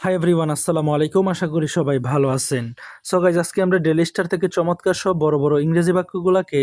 Hi everyone আসসালামু আলাইকুম। আশা করি সবাই ভালো আছেন। সো গাইজ আজকে আমরা ডেলি স্টার থেকে চমৎকার সব বড় বড় ইংরেজি বাক্যগুলোকে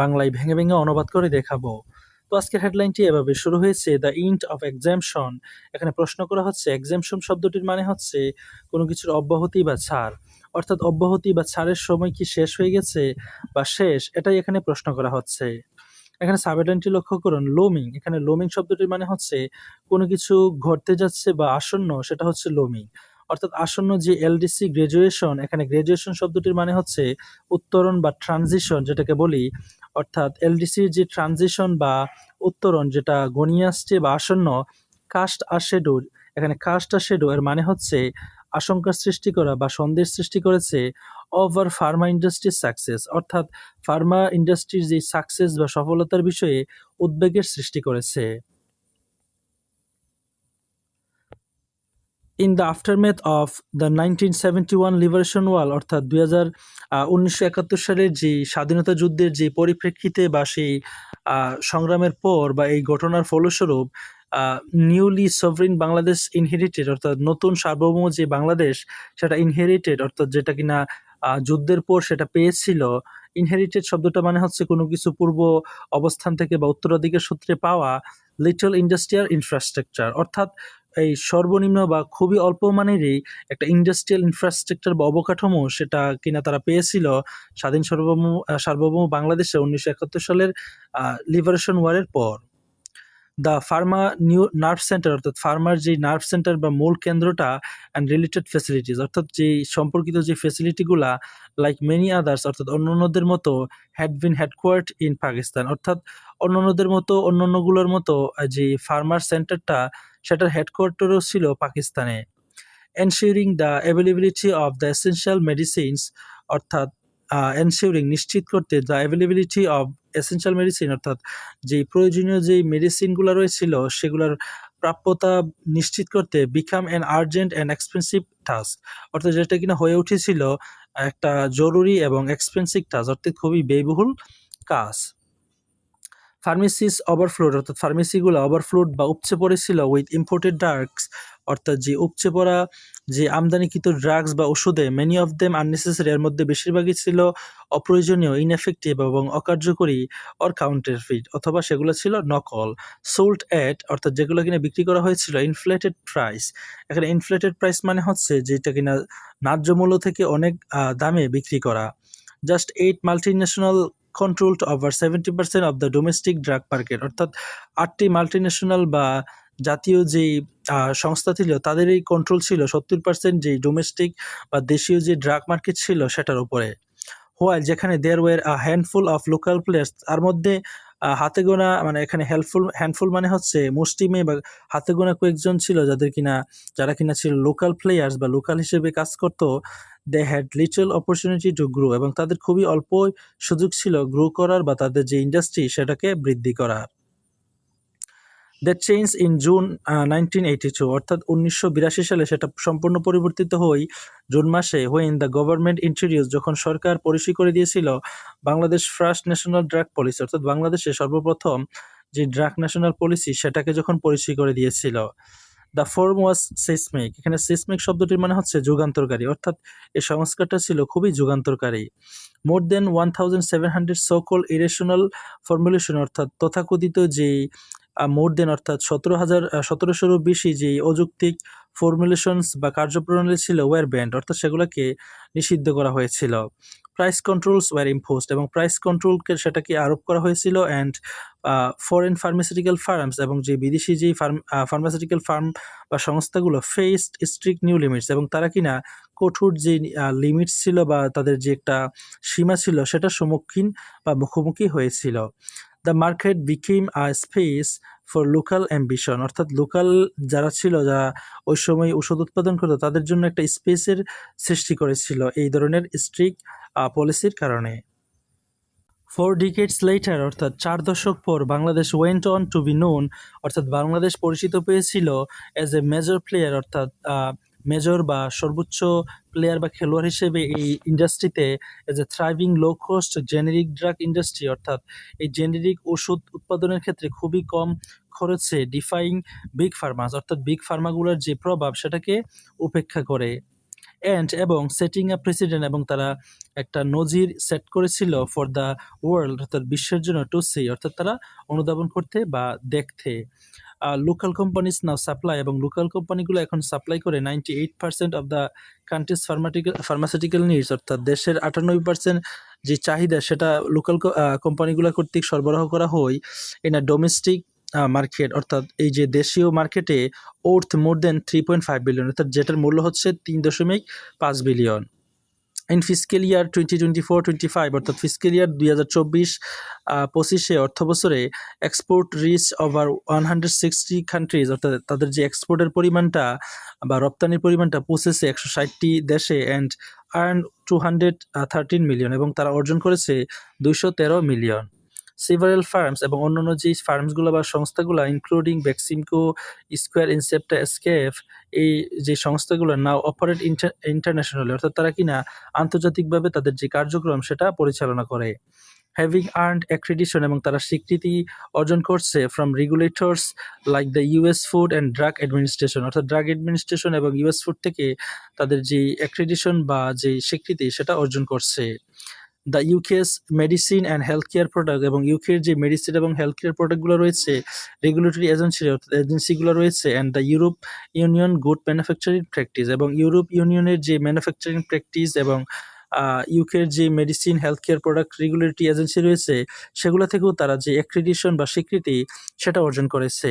বাংলায় ভেঙে ভেঙে অনুবাদ করে দেখাবো। তো আজকের হেডলাইনটি এভাবে শুরু হয়েছে দ্য ইন্ট অফ এক্সামশন এখানে প্রশ্ন করা হচ্ছে এক্সামশন শব্দটির মানে হচ্ছে কোনো কিছুর অব্যাহতি বা ছাড়। অর্থাৎ অব্যাহতি বা ছাড়ের সময় কি শেষ হয়ে গেছে বা শেষ? এটাই এখানে প্রশ্ন করা হচ্ছে। এখানে সাবহেডলাইনটি লক্ষ্য করুন লোমিং এখানে লোমিং শব্দটির মানে হচ্ছে কোনো কিছু ঘটতে যাচ্ছে বা আসন্ন, সেটা হচ্ছে লোমিং অর্থাৎ আসন্ন যে এলডিসি গ্রাজুয়েশন এখানে গ্রাজুয়েশন শব্দটির মানে হচ্ছে উত্তরণ বা ট্রানজিশন যেটাকে বলি। অর্থাৎ এলডিসির যে ট্রানজিশন বা উত্তরণ যেটা গণিয়ে আসছে বা আসন্ন কাস্ট আর শেডুর এখানে কাস্ট আর শেডু এর মানে হচ্ছে আশঙ্কার সৃষ্টি করা বা সন্দেহ সৃষ্টি করেছে ওভার ফার্মা ইন্ডাস্ট্রির সাকসেস অর্থাৎ ফার্মা ইন্ডাস্ট্রির যে সাকসেস বা সফলতার বিষয়ে উদ্বেগের সৃষ্টি করেছে। In the aftermath of the nineteen seventy one liberation war অর্থাৎ দুই হাজার উনিশশো একাত্তর সালের যে স্বাধীনতা যুদ্ধের যে পরিপ্রেক্ষিতে বা সেই সংগ্রামের পর বা এই ঘটনার ফলস্বরূপ নিউলি সভরিন বাংলাদেশ ইনহেরিটেড অর্থাৎ নতুন সার্বভৌম যে বাংলাদেশ, সেটা ইনহেরিটেড অর্থাৎ যেটা কিনা যুদ্ধের পর সেটা পেয়েছিল ইনহেরিটেড শব্দটা মানে হচ্ছে কোনো কিছু পূর্ব অবস্থান থেকে বা উত্তরাধিকার সূত্রে পাওয়া লিটল ইন্ডাস্ট্রিয়াল ইনফ্রাস্ট্রাকচার অর্থাৎ এই সর্বনিম্ন বা খুবই অল্প মানেরই একটা ইন্ডাস্ট্রিয়াল ইনফ্রাস্ট্রাকচার বা অবকাঠামো সেটা কিনা তারা পেয়েছিল স্বাধীন সার্বভৌম সার্বভৌম বাংলাদেশে উনিশশো একাত্তর সালের লিবারেশন ওয়ারের পর। The pharma new nerve centre অর্থাৎ ফার্মার যে নার্ভ সেন্টার বা মূল কেন্দ্রটা অ্যান্ড রিলেটেড ফেসিলিটিস অর্থাৎ যে সম্পর্কিত যে ফেসিলিটিগুলা লাইক মেনি আদার্স অর্থাৎ অন্যান্যদের মতো had been headquartered in Pakistan অর্থাৎ অন্যান্যদের মতো, অন্যান্যগুলোর মতো যে ফার্মার সেন্টারটা সেটার হেডকোয়ার্টারও ছিল পাকিস্তানে। Ensuring the availability of the essential medicines অর্থাৎ এনশিওরিং নিশ্চিত করতে the availability of essential medicine অর্থাৎ যে প্রয়োজনীয় যে মেডিসিনগুলো রয়েছিল, সেগুলোর প্রাপ্যতা নিশ্চিত করতে become an urgent and expensive task অর্থাৎ যেটা কিনা হয়ে উঠেছিল, একটা জরুরি এবং এক্সপেন্সিভ টাস্ক অর্থাৎ খুবই ব্যয়বহুল কাজ। ফার্মেসিস ওভারফ্লোড অর্থাৎ ফার্মেসিগুলো ওভারফ্লোড বা উপচে পড়েছিল উইথ ইম্পোর্টেড ড্রাগস অর্থাৎ যে উপচে পড়া যে আমদানিকৃত ড্রাগস বা ওষুধে মেনি অফ দেম আননেসেসারি এর মধ্যে বেশিরভাগই ছিল অপ্রয়োজনীয় ইনএফেক্টিভ এবং অকার্যকরী অর কাউন্টার ফিট অথবা সেগুলো ছিল নকল সোল্ড অ্যাট অর্থাৎ যেগুলো কিনা বিক্রি করা হয়েছিল ইনফ্লেটেড প্রাইস এখানে ইনফ্লেটেড প্রাইস মানে হচ্ছে যেটা কিনা ন্যায্য মূল্য থেকে অনেক দামে বিক্রি করা। Just eight multinational controlled over seventy percent of the domestic drug market অর্থাৎ আটটি মাল্টিন্যাশনাল বা জাতীয় যেই সংস্থা ছিল তাদের এই কন্ট্রোল ছিল। সত্তর পার্সেন্ট যে ডোমেস্টিক বা দেশীয় যে ড্রাগ মার্কেট ছিল, সেটার উপরে। হোয়াইল যেখানে there were a handful of local players তার মধ্যে হাতে গোনা মানে এখানে হেল্পফুল হ্যান্ডফুল মানে হচ্ছে মুষ্টিমে বা হাতে গোনা কয়েকজন ছিল যাদের কিনা, যারা কিনা ছিল লোকাল প্লেয়ার্স বা লোকাল হিসেবে কাজ করতো they had little opportunity to grow এবং তাদের খুবই অল্প সুযোগ ছিল গ্রো করার বা তাদের যে ইন্ডাস্ট্রি সেটাকে বৃদ্ধি করার। That change in June nineteen eighty two অর্থাৎ উনিশশো বিরাশি সালে সেটা সম্পূর্ণ পরিবর্তিত হই, জুন মাসে হোয়েন দ্য গভর্নমেন্ট ইন্ট্রোডিউস যখন সরকার পরিচয় করে দিয়েছিল, Bangladesh first national drug policy অর্থাৎ বাংলাদেশে সর্বপ্রথম যে ড্রাগ ন্যাশনাল পলিসি সেটাকে যখন পরিচয় করে দিয়েছিল দ্য ফর্ম ওয়াজ সিসমিক এখানে সিসমিক শব্দটির মানে হচ্ছে যুগান্তরকারী, অর্থাৎ এই সংস্কারটা ছিল খুবই যুগান্তরকারী। More than one thousand seven hundred সকল ইরেশনাল ফর্মুলেশন অর্থাৎ তথাকথিত যে মোর দেন, অর্থাৎ সতেরো হাজার সতেরোশোরও বেশি যে অযৌক্তিক ফর্মুলেশনস বা কার্যপ্রণালী ছিল ওয়ার ব্যান্ড অর্থাৎ সেগুলোকে নিষিদ্ধ করা হয়েছিল। প্রাইস কন্ট্রোলস ওয়ার ইম্পোজড এবং প্রাইস কন্ট্রোলকে সেটাকে আরোপ করা হয়েছিল অ্যান্ড ফরেন ফার্মাসিউটিক্যাল ফার্মস এবং যে বিদেশি যেই ফার্ম ফার্মাসিউটিক্যাল ফার্ম বা সংস্থাগুলো ফেসড স্ট্রিক্ট নিউ লিমিটস এবং তারা কিনা কঠোর যে লিমিটস ছিল বা তাদের যে একটা সীমা ছিল সেটার সম্মুখীন বা মুখোমুখি হয়েছিল। The market became a space for local ambition অর্থাৎ লোকাল যারা ছিল, যারা ওই সময় ওষুধ উৎপাদন করতো, তাদের জন্য একটা স্পেসের সৃষ্টি করেছিল এই ধরনের স্ট্রিক্ট পলিসির কারণে। ফোর ডিকেটস লেটার অর্থাৎ চার দশক পর, Bangladesh went on to be known অর্থাৎ বাংলাদেশ পরিচিত পেয়েছিল অ্যাজ এ মেজর প্লেয়ার অর্থাৎ মেজর বা সর্বোচ্চ প্লেয়ার বা খেলোয়াড় হিসেবে এই ইন্ডাস্ট্রিতে as a thriving low cost generic drug industry অর্থাৎ এই জেনেরিক ওষুধ উৎপাদনের ক্ষেত্রে খুবই কম খরচে ডিফাইং বিগ ফার্মাস অর্থাৎ বিগ ফার্মাগুলোর যে প্রভাব সেটাকে উপেক্ষা করে। অ্যান্ড এবং সেটিং আ প্রেসিডেন্ট এবং তারা একটা নজির সেট করেছিল ফর দ্য ওয়ার্ল্ড অর্থাৎ বিশ্বের জন্য টু সি অর্থাৎ তারা অনুধাবন করতে বা দেখতে। লোকাল কোম্পানিজ নাও সাপ্লাই এবং লোকাল কোম্পানিগুলো এখন সাপ্লাই করে ninety eight percent of the country's pharmaceutical pharmaceutical needs অর্থাৎ দেশের আটানব্বই পার্সেন্ট যে চাহিদা সেটা লোকাল কোম্পানিগুলো কর্তৃক সরবরাহ করা হয় ইন আ ডোমেস্টিক মার্কেট অর্থাৎ এই যে দেশীয় মার্কেটে worth more than three point five billion অর্থাৎ যেটার মূল্য হচ্ছে তিন দশমিক পাঁচ billion in fiscal year twenty twenty four twenty five অর্থাৎ ফিসকেল ইয়ার দুই হাজার চব্বিশ পঁচিশে অর্থ বছরে export reach over one hundred sixty countries অর্থাৎ তাদের যে এক্সপোর্টের পরিমাণটা বা রপ্তানির পরিমাণটা পৌঁছেছে একশো ষাটটি দেশে and earn two hundred thirteen million এবং তারা অর্জন করেছে দুইশো তেরো মিলিয়ন সিভারেল ফার্মস এবং অন্যান্য যে ফার্মসগুলো বা সংস্থাগুলো including Beximco Square Incepta SKF এই যে সংস্থাগুলো নাও অপারেট ইন্টারন্যাশনালি অর্থাৎ তারা কিনা আন্তর্জাতিকভাবে তাদের যে কার্যক্রম সেটা পরিচালনা করে। হ্যাভিং আর্নড অ্যাক্রিডিশন এবং তারা স্বীকৃতি অর্জন করছে from regulators like the US food and drug administration অর্থাৎ ড্রাগ অ্যাডমিনিস্ট্রেশন এবং ইউএস ফুড থেকে তাদের যে অ্যাক্রিডিশন বা যে স্বীকৃতি সেটা অর্জন করছে। The UK's medicine and health care product এবং ইউকের যে মেডিসিন এবং হেলথ কেয়ার প্রোডাক্টগুলো রয়েছে রেগুলেটরি এজেন্সি এজেন্সিগুলো রয়েছে and the Europe union good manufacturing practice এবং ইউরোপ ইউনিয়নের যে ম্যানুফ্যাকচারিং প্র্যাকটিস এবং ইউকের যে medicine health care product regulatory agency রয়েছে, সেগুলো থেকেও তারা যে অ্যাক্রিডিশন বা স্বীকৃতি সেটা অর্জন করেছে।